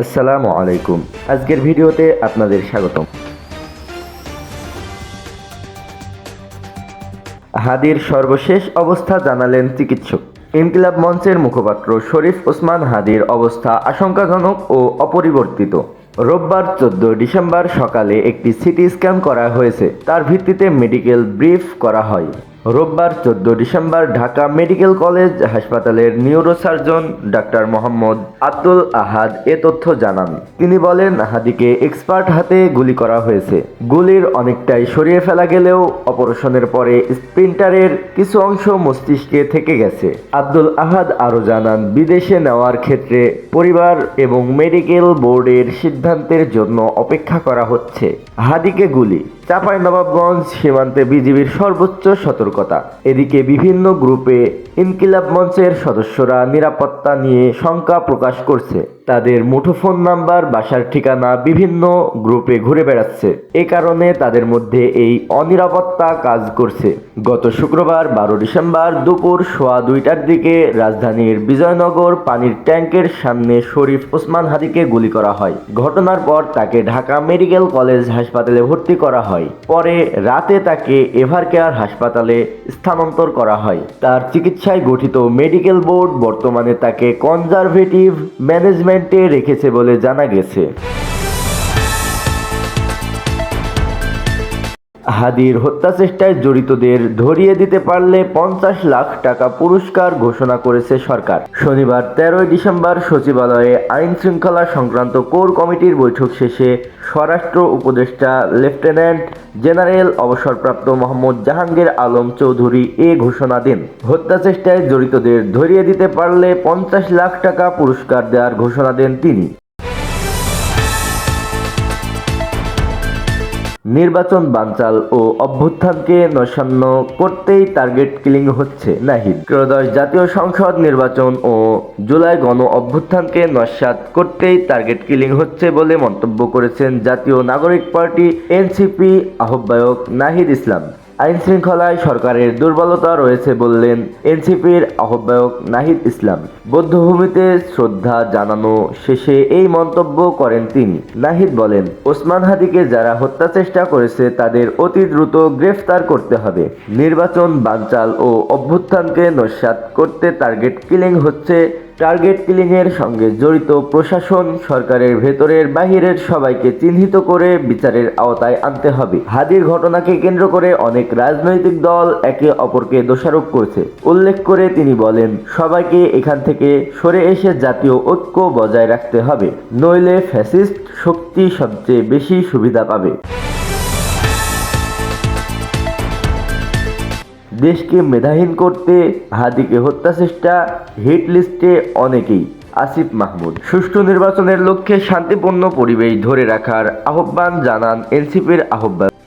আসসালামু আলাইকুম। আজকের ভিডিওতে আপনাদের স্বাগতম। হাদির সর্বশেষ অবস্থা জানালেন চিকিৎসক। ইনকিলাব মঞ্চের মুখপাত্র শরীফ ওসমান হাদির অবস্থা আশঙ্কাজনক ও অপরিবর্তিত। রোববার চোদ্দ ডিসেম্বর সকালে একটি সিটি স্ক্যান করা হয়েছে। তার ভিত্তিতে মেডিকেল ব্রিফ করা হয়। রোববার চোদ্দ ডিসেম্বর ঢাকা মেডিকেল কলেজ হাসপাতালের নিউরোসার্জন ডাক্তার মোহাম্মদ আব্দুল আহাদ এ তথ্য জানান। তিনি বলেন, হাদিকে এক্সপার্ট হাতে গুলি করা হয়েছে। গুলির অনেকটাই সরিয়ে ফেলা গেলেও অপারেশনের পরে স্প্রিন্টারের কিছু অংশ মস্তিষ্কে থেকে গেছে। আব্দুল আহাদ আরও জানান, বিদেশে নেওয়ার ক্ষেত্রে পরিবার এবং মেডিকেল বোর্ডের সিদ্ধান্তের জন্য অপেক্ষা করা হচ্ছে। হাদিকে গুলি, চাঁপাইনবাবগঞ্জ সীমান্তে বিজিবির সর্বোচ্চ সতর্কতা। এদিকে বিভিন্ন গ্রুপে ইনকিলাব মঞ্চের সদস্যরা নিরাপত্তা নিয়ে শঙ্কা প্রকাশ করছে। তাদের মুঠোফোন নাম্বার, বাসার ঠিকানা বিভিন্ন গ্রুপে ঘুরে বেড়াচ্ছে। এ কারণে তাদের মধ্যে এই অনিরাপত্তা কাজ করছে। গত শুক্রবার বারো ডিসেম্বর দুপুর সোয়া দুইটার দিকে রাজধানীর বিজয়নগর পানির ট্যাঙ্কের সামনে শরীফ ওসমান হাদিকে গুলি করা হয়। ঘটনার পর তাকে ঢাকা মেডিকেল কলেজ হাসপাতালে ভর্তি করা হয়। পরে রাতে তাকে এভার কেয়ার হাসপাতালে স্থানান্তর করা হয়। তার চিকিৎসায় গঠিত মেডিকেল বোর্ড বর্তমানে তাকে কনজারভেটিভ ম্যানেজমেন্টে রেখেছে বলে জানা গেছে। হাদির হত্যা চেষ্টায় জড়িতদের ধরিয়ে দিতে পারলে পঞ্চাশ লাখ টাকা পুরস্কার ঘোষণা করেছে সরকার। শনিবার তেরোই ডিসেম্বর সচিবালয়ে আইন শৃঙ্খলা সংক্রান্ত কোর কমিটির বৈঠক শেষে স্বরাষ্ট্র উপদেষ্টা লেফটেন্যান্ট জেনারেল অবসরপ্রাপ্ত মোহাম্মদ জাহাঙ্গীর আলম চৌধুরী এ ঘোষণা দেন। হত্যা চেষ্টায় জড়িতদের ধরিয়ে দিতে পারলে পঞ্চাশ লাখ টাকা পুরস্কার দেওয়ার ঘোষণা দেন তিনি। নির্বাচন বানচাল ও অভ্যুত্থানকে নৈশান্য করতেই টার্গেট কিলিং হচ্ছে নাহিদ। ত্রয়োদশ জাতীয় সংসদ নির্বাচন ও জুলাই গণ অভ্যুত্থানকে নস্যাৎ করতেই টার্গেট কিলিং হচ্ছে বলে মন্তব্য করেছেন জাতীয় নাগরিক পার্টি এনসিপি আহ্বায়ক নাহিদ ইসলাম। আইন শৃঙ্খলায় সরকারের দুর্বলতা রয়েছে বললেন এনসিপির আহ্বায়ক নাহিদ ইসলাম। বৌদ্ধভূমিতে শ্রদ্ধা জানানো শেষে এই মন্তব্য করেন তিনি। নাহিদ বলেন, ওসমান হাদিকে যারা হত্যা চেষ্টা করেছে তাদের অতি দ্রুত গ্রেফতার করতে হবে। নির্বাচন, বানচাল ও অভ্যুত্থানকে নস্যাৎ করতে টার্গেট কিলিং হচ্ছে টার্গেট কিলিংয়ের সঙ্গে জড়িত প্রশাসন সরকারের ভেতরের বাহিরের সবাইকে চিহ্নিত করে বিচারের আওতায় আনতে হবে। হাদির ঘটনাকে কেন্দ্র করে অনেক রাজনৈতিক দল একে অপরকে দোষারোপ করছে। উল্লেখ করে তিনি বলেন, সবাইকে এখান থেকে সরে এসে জাতীয় ঐক্য বজায় রাখতে হবে, নইলে ফ্যাসিস্ট শক্তি সবচেয়ে বেশি সুবিধা পাবে। দেশকে মেধাহীন করতে হাদিকে হত্যা চেষ্টা হিট লিস্টে অনেকেই। আসিফ মাহমুদ। সুষ্ঠু নির্বাচনের লক্ষ্যে শান্তিপূর্ণ পরিবেশ ধরে রাখার আহ্বান জানান এনসিপির আহ্বায়ক।